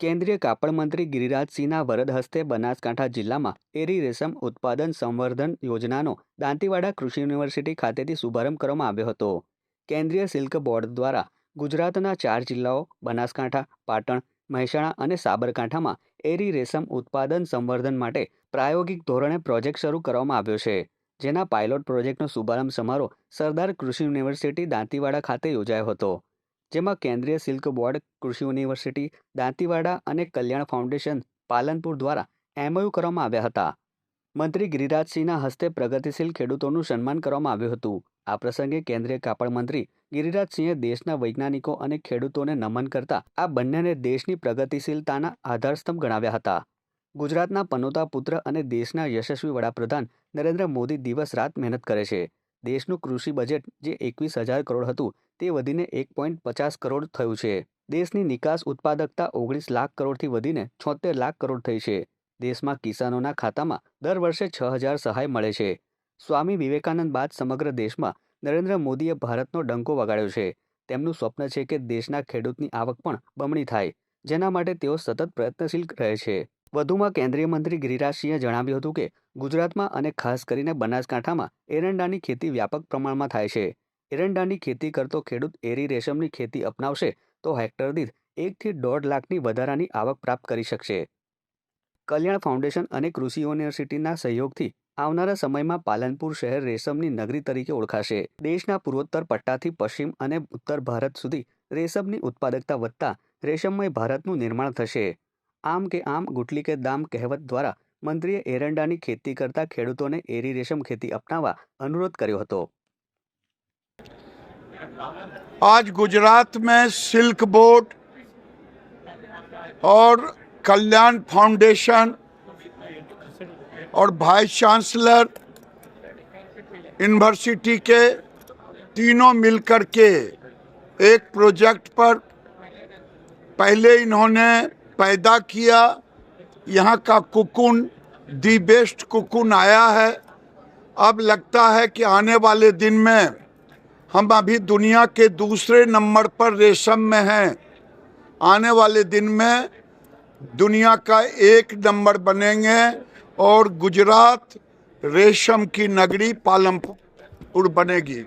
કેન્દ્રીય કાપડ મંત્રી ગિરિરાજસિંહના વરદ હસ્તે બનાસકાંઠા જિલ્લામાં એરી રેશમ ઉત્પાદન સંવર્ધન યોજનાનો દાંતીવાડા કૃષિ યુનિવર્સિટી ખાતેથી શુભારંભ કરવામાં આવ્યો હતો. કેન્દ્રીય સિલ્ક બોર્ડ દ્વારા ગુજરાતના ચાર જિલ્લાઓ બનાસકાંઠા, પાટણ, મહેસાણા અને સાબરકાંઠામાં એરી રેશમ ઉત્પાદન સંવર્ધન માટે પ્રાયોગિક ધોરણે પ્રોજેક્ટ શરૂ કરવામાં આવ્યો છે, જેના પાયલોટ પ્રોજેક્ટનો શુભારંભ સમારોહ સરદાર કૃષિ યુનિવર્સિટી દાંતીવાડા ખાતે યોજાયો હતો. જેમાં કેન્દ્રીય સિલ્ક બોર્ડ, કૃષિ યુનિવર્સિટી, દાંતીવાડા અને કલ્યાણ ફાઉન્ડેશન, પાલનપુર દ્વારા એમઓયુ કરવામાં આવ્યા હતા. મંત્રી ગિરિરાજસિંહના હસ્તે પ્રગતિશીલ ખેડૂતોનું સન્માન કરવામાં આવ્યું હતું. આ પ્રસંગે કેન્દ્રીય કાપડ મંત્રી ગિરિરાજસિંહે દેશના વૈજ્ઞાનિકો અને ખેડૂતોને નમન કરતા આ બંનેને દેશની પ્રગતિશીલતાના આધારસ્તંભ ગણાવ્યા હતા. ગુજરાતના પનોતા પુત્ર અને દેશના યશસ્વી વડાપ્રધાન નરેન્દ્ર મોદી દિવસ રાત મહેનત કરે છે. દેશનું કૃષિ બજેટ જે એકવીસ હજાર કરોડ હતું તે વધીને એક પોઈન્ટ પચાસ કરોડ થયું છે. દેશની નિકાસ ઉત્પાદકતા ઓગણીસ લાખ કરોડથી વધીને છોતેર લાખ કરોડ થઈ છે. દેશમાં કિસાનોના ખાતામાં દર વર્ષે છ હજાર સહાય મળે છે. સ્વામી વિવેકાનંદ બાદ સમગ્ર દેશમાં નરેન્દ્ર મોદીએ ભારતનો ડંકો વગાડ્યો છે. તેમનું સ્વપ્ન છે કે દેશના ખેડૂતની આવક પણ બમણી થાય, જેના માટે તેઓ સતત પ્રયત્નશીલ રહે છે. વધુમાં કેન્દ્રીય મંત્રી ગિરિરાજસિંહે જણાવ્યું હતું કે, ગુજરાતમાં અને ખાસ કરીને બનાસકાંઠામાં એરંડાની ખેતી વ્યાપક પ્રમાણમાં થાય છે. એરંડાની ખેતી કરતો ખેડૂત એરી રેશમની ખેતી અપનાવશે તો હેક્ટર દીઠ એકથી દોઢ લાખની વધારાની આવક પ્રાપ્ત કરી શકશે. કલ્યાણ ફાઉન્ડેશન અને કૃષિ યુનિવર્સિટીના સહયોગથી આવનારા સમયમાં પાલનપુર શહેર રેશમની નગરી તરીકે ઓળખાશે. દેશના પૂર્વોત્તર પટ્ટાથી પશ્ચિમ અને ઉત્તર ભારત સુધી રેશમની ઉત્પાદકતા વધતા રેશમમય ભારતનું નિર્માણ થશે. આમ કે આમ, ગુટલી કે દામ કહેવત દ્વારા મંત્રીએ એરંડાની ખેતી કરતા ખેડૂતોને એરી રેશમ ખેતી અપનાવવા અનુરોધ કર્યો હતો. आज गुजरात में सिल्क बोर्ड और कल्याण फाउंडेशन और वाइस चांसलर यूनिवर्सिटी के तीनों मिलकर के एक प्रोजेक्ट पर पहले इन्होंने पैदा किया। यहाँ का कुकुन, दी बेस्ट कुकुन आया है। अब लगता है कि आने वाले दिन में हम अभी दुनिया के दूसरे नंबर पर रेशम में हैं। आने वाले दिन में दुनिया का एक नंबर बनेंगे और गुजरात रेशम की नगरी पालमपुर बनेगी।